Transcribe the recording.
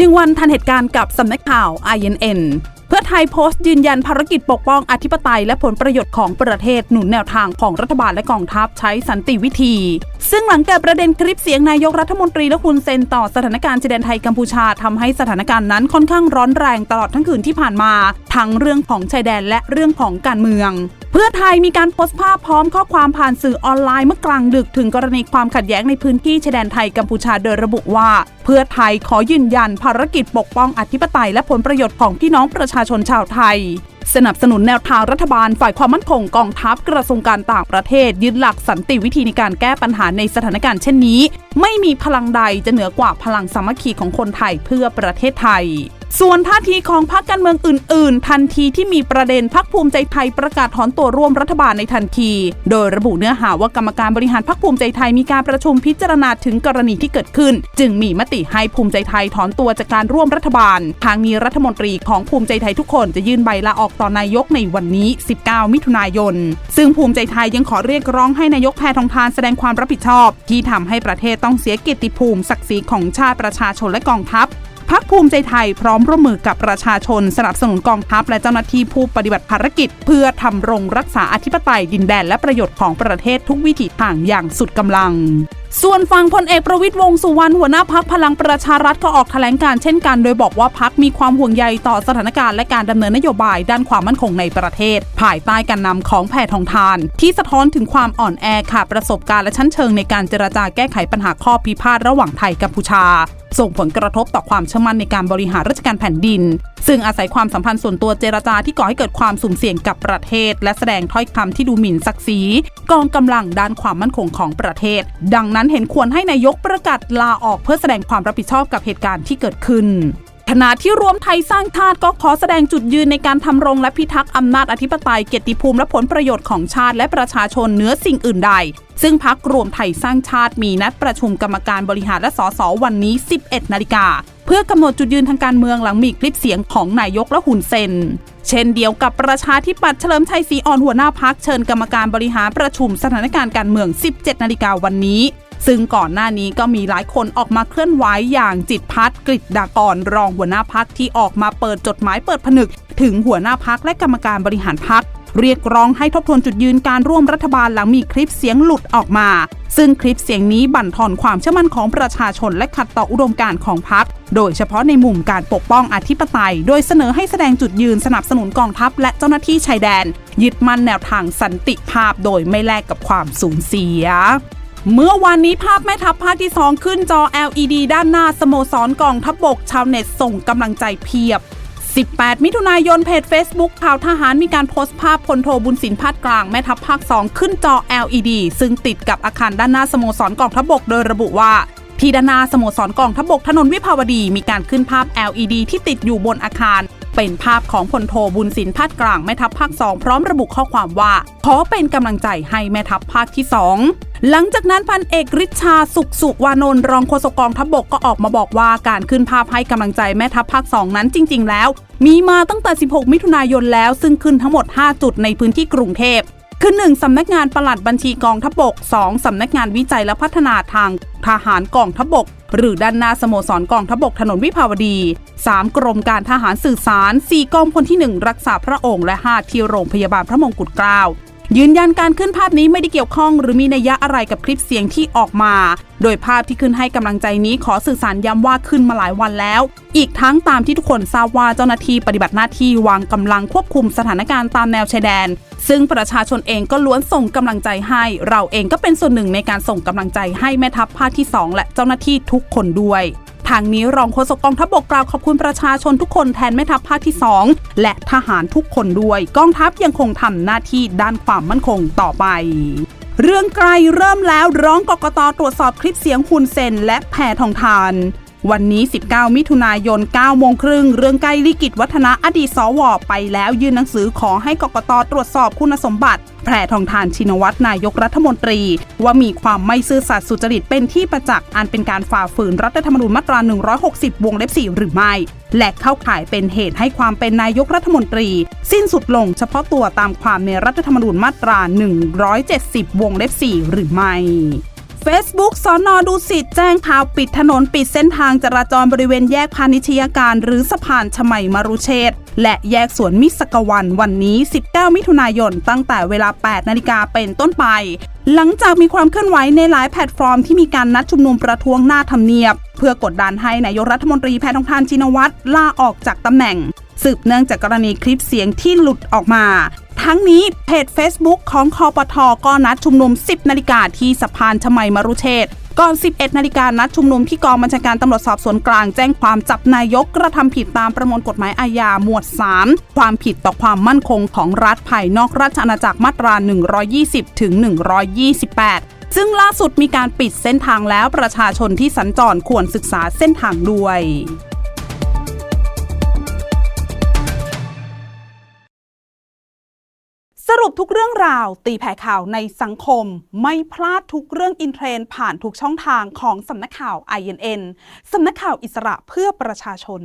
หนึ่งวันทันเหตุการณ์กับสำนักข่าว INN เพื่อไทยโพสต์ยืนยันภารกิจปกป้องอธิปไตยและผลประโยชน์ของประเทศหนุนแนวทางของรัฐบาลและกองทัพใช้สันติวิธี ซึ่งหลังเกิดประเด็นคลิปเสียงนายกรัฐมนตรีและคุณเซนต่อสถานการณ์ชายแดนไทยกัมพูชาทำให้สถานการณ์นั้นค่อนข้างร้อนแรงตลอดทั้งคืนที่ผ่านมา ทั้งเรื่องของชายแดนและเรื่องของการเมือง เพื่อไทยมีการโพสต์ภาพพร้อมข้อความผ่านสื่อออนไลน์เมื่อกลางดึกถึงกรณีความขัดแย้งในพื้นที่ชายแดนไทยกัมพูชาโดยระบุว่า เพื่อไทยขอยืนยันภารกิจปกป้องอธิปไตยและผลประโยชน์ของพี่น้องประชาชนชาวไทยสนับสนุนแนวทางรัฐบาลฝ่ายความมั่นคงกองทัพกระทรวงการต่างประเทศ ยึดหลักสันติวิธีในการแก้ปัญหาในสถานการณ์เช่นนี้ ไม่มีพลังใดจะเหนือกว่าพลังสามัคคีของคนไทยเพื่อประเทศไทย ส่วนท่าทีของพรรคการเมืองอื่น ๆ ทันทีที่มีประเด็นพรรคภูมิใจไทยประกาศถอนตัวร่วมรัฐบาลในทันที โดยระบุเนื้อหาว่ากรรมการบริหารพรรคภูมิใจไทยมีการประชุมพิจารณาถึงกรณีที่เกิดขึ้น จึงมีมติให้ภูมิใจไทยถอนตัวจากการร่วมรัฐบาล ทางนี้รัฐมนตรีของภูมิใจไทยทุกคนจะยื่นใบลาออกต่อนายกในวันนี้ 19 มิถุนายน ซึ่งภูมิใจไทยยังขอเรียกร้องให้นายกแพทองทานแสดงความรับผิดชอบ ที่ทำให้ประเทศต้องเสียเกียรติภูมิศักดิ์ศรีของชาติประชาชนและกองทัพ พักภูมิใจไทยพร้อมร่วมมือกับประชาชนสนับสนุนกองทัพและเจ้าหน้าที่ผู้ปฏิบัติภารกิจ เพื่อทำรงรักษาอธิปไตยดินแดนและประโยชน์ของประเทศทุกวิถีทางอย่างสุดกำลังส่วนฝั่งพลเอกประวิตยวงสุวรรณหัวหน้าพักพลังประชารัฐก็ออกแถลงการเช่นกัน โดยบอกว่าพักมีความห่วงใยต่อสถานการณ์และการดำเนินนโยบายด้านความมั่นคงในประเทศ ภายใต้การนำของแพทองทาน ที่สะท้อนถึงความอ่อนแอขาดประสบการณ์และชั้นเชิงในการเจรจาแก้ไขปัญหาข้อพิพาทระหว่างไทยกัมพูชา ส่งผลกระทบต่อความเชื่อมั่นในการบริหารราชการแผ่นดิน ซึ่งอาศัยความสัมพันธ์ส่วนตัวเจรจาที่ก่อให้เกิดความสุ่มเสี่ยงกับประเทศ และแสดงถ้อยคำที่ดูหมิ่นศักดิ์ศรีกองกำลังด้านความมั่นคงของประเทศ ดังนั้นเห็นควรให้นายกประกาศลาออกเพื่อแสดงความรับผิดชอบกับเหตุการณ์ที่เกิดขึ้นขณะที่รวมไทยสร้างชาติก็ขอแสดงจุดยืนในการทำรงและพิทักษ์อำนาจอธิปไตยเกียรติภูมิและผลประโยชน์ของชาติและประชาชนเหนือสิ่งอื่นใด ซึ่งพักรวมไทยสร้างชาติมีนัดประชุมกรรมการบริหารและสสวันนี้ 11 นาฬิกาเพื่อกำหนดจุดยืนทางการเมืองหลังมีคลิปเสียงของนายกและหุ่นเซนเช่นเดียวกับประชาธิปัตย์เฉลิมชัยศรีอ่อนหัวหน้าพักเชิญกรรมการบริหารประชุมสถานการณ์การเมือง 17 นาฬิกาวันนี้ ซึ่งก่อนหน้านี้ก็มีหลายคนออกมาเคลื่อนไหวอย่างจิตพัฒกฤษดากรรองหัวหน้าพักที่ออกมาเปิดจดหมายเปิดผนึก ถึงหัวหน้าพักและกรรมการบริหารพักเรียกร้องให้ทบทวนจุดยืนการร่วมรัฐบาลหลังมีคลิปเสียงหลุดออกมา ซึ่งคลิปเสียงนี้บั่นทอนความเชื่อมั่นของประชาชนและขัดต่ออุดมการณ์ของพรรค โดยเฉพาะในมุมการปกป้องอธิปไตย โดยเสนอให้แสดงจุดยืนสนับสนุนกองทัพและเจ้าหน้าที่ชายแดน ยึดมั่นแนวทางสันติภาพโดยไม่แลกกับความสูญเสีย เมื่อวานนี้ภาพแม่ทัพภาคที่ 2 ขึ้นจอ LED ด้านหน้าสโมสรกองทัพบบกชาวเน็ตส่งกำลังใจเพียบ 18 มิถุนายนเพจ Facebook ข่าวทหารมีการโพสต์ภาพพลโทบุญสินพาดกลางแม่ทัพภาค 2 ขึ้นจอ LED ซึ่งติดกับอาคารด้านหน้าสโมสรกองทัพบบกโดยระบุว่าที่ด้านหน้าสโมสรกองทัพบบกถนนวิภาวดีมีการขึ้นภาพ LED ที่ติดอยู่บนอาคาร เป็นภาพของพลโทบุญสินพาดกลางแม่ทัพภาค 2 พร้อมระบุข้อความว่า ขอเป็นกำลังใจให้แม่ทัพภาคที่ 2หลังจากนั้นพันเอกริชาสุขสุวานนท์รองโฆษกกองทัพบบกก็ออกมาบอกว่าการขึ้นภาพให้กำลังใจแม่ทัพภาค 2 นั้นจริง ๆ แล้ว มีมาตั้งแต่ 16 มิถุนายนแล้วซึ่งขึ้นทั้งหมด 5 จุดในพื้นที่กรุงเทพ คือ 1. สำนักงานปลัดบัญชีกองทัพบก 2. สำนักงานวิจัยและพัฒนาทางทหารกองทัพบก หรือด้านหน้าสโมสรกองทัพบกถนนวิภาวดี 3. กรมการทหารสื่อสาร 4. กองพลที่ 1 รักษาพระองค์และ 5. ที่โรงพยาบาลพระมงกุฎเกล้า ยืนยันการขึ้นภาพนี้ไม่ได้เกี่ยวข้อง หรือมีนัยยะอะไรกับคลิปเสียงที่ออกมา โดยภาพที่ขึ้นให้กำลังใจนี้ขอสื่อสารย้ำว่าขึ้นมาหลายวันแล้ว อีกทั้งตามที่ทุกคนทราบว่าเจ้าหน้าที่ปฏิบัติหน้าที่วางกำลังควบคุมสถานการณ์ตามแนวชายแดน ซึ่งประชาชนเองก็ล้วนส่งกำลังใจให้ เราเองก็เป็นส่วนหนึ่งในการส่งกำลังใจให้แม่ทัพภาคที่ 2 และเจ้าหน้าที่ทุกคนด้วย ทางนี้รองโฆษกกองทัพบกกล่าวขอบคุณประชาชนทุกคนแทนแม่ทัพภาคที่ 2 และทหารทุกคนด้วย กองทัพยังคงทำหน้าที่ด้านความมั่นคงต่อไปเรื่องไกลเริ่มแล้วร้องกกตตรวจสอบคลิปเสียงคุณเซนและแพทองทาน วันนี้ 19 มิถุนายน 9 โมงครึ่ง เรื่องไกล้ลิกิตวัฒนะอดีตสวไปแล้วยื่นหนังสือขอให้กกตตรวจสอบคุณสมบัติ แพรทองทานชินวัตรนายกรัฐมนตรี ว่ามีความไม่ซื่อสัตย์สุจริตเป็นที่ประจักษ์อันเป็นการฝ่าฝืนรัฐธรรมนูญมาตรา 160 วงเล็บ 4 หรือไม่ และเข้าข่ายเป็นเหตุให้ความเป็นนายกรัฐมนตรี สิ้นสุดลงเฉพาะตัวตามความในรัฐธรรมนูญมาตรา 170 วงเล็บ 4 หรือไม่ Facebook สอนอดูสิตแจ้งข่าวปิดถนนปิดเส้นทางจราจรบริเวณแยกพาณิชยการ หรือสะพานชมัยมรุเชษและแยกสวนมิสกวันวันนี้ 19 มิถุนายน ตั้งแต่เวลา 8 นาฬิกาเป็นต้นไป หลังจากมีความเคลื่อนไหวในหลายแพลตฟอร์มที่มีการนัดชุมนุมประท้วงหน้าทำเนียบ เพื่อกดดันให้นายกรัฐมนตรีแพทองทานชินวัตรลาออกจากตำแหน่ง สืบเนื่องจากกรณีคลิปเสียงที่หลุดออกมาทั้งนี้เพจ Facebook ของคอปทอก็นัดชุมนุม 10 นาฬิกาที่สะพานชมัยมรุเชษก่อน 11 นาฬิกานัดชุมนุมที่กองบัญชาการตำรวจสอบสวนกลางแจ้งความจับนายกกระทำผิดตามประมวลกฎหมายอาญาหมวด 3 ความผิดต่อความมั่นคงของรัฐภายนอกราชอาณาจักรมาตรา 120 ถึง 128 ซึ่งล่าสุดมีการปิดเส้นทางแล้วประชาชนที่สัญจรควรศึกษาเส้นทางด้วย สรุปทุกเรื่องราว ตีแผ่ข่าวในสังคม ไม่พลาดทุกเรื่องอินเทรนด์ผ่านทุกช่องทางของสำนักข่าว INN สำนักข่าวอิสระเพื่อประชาชน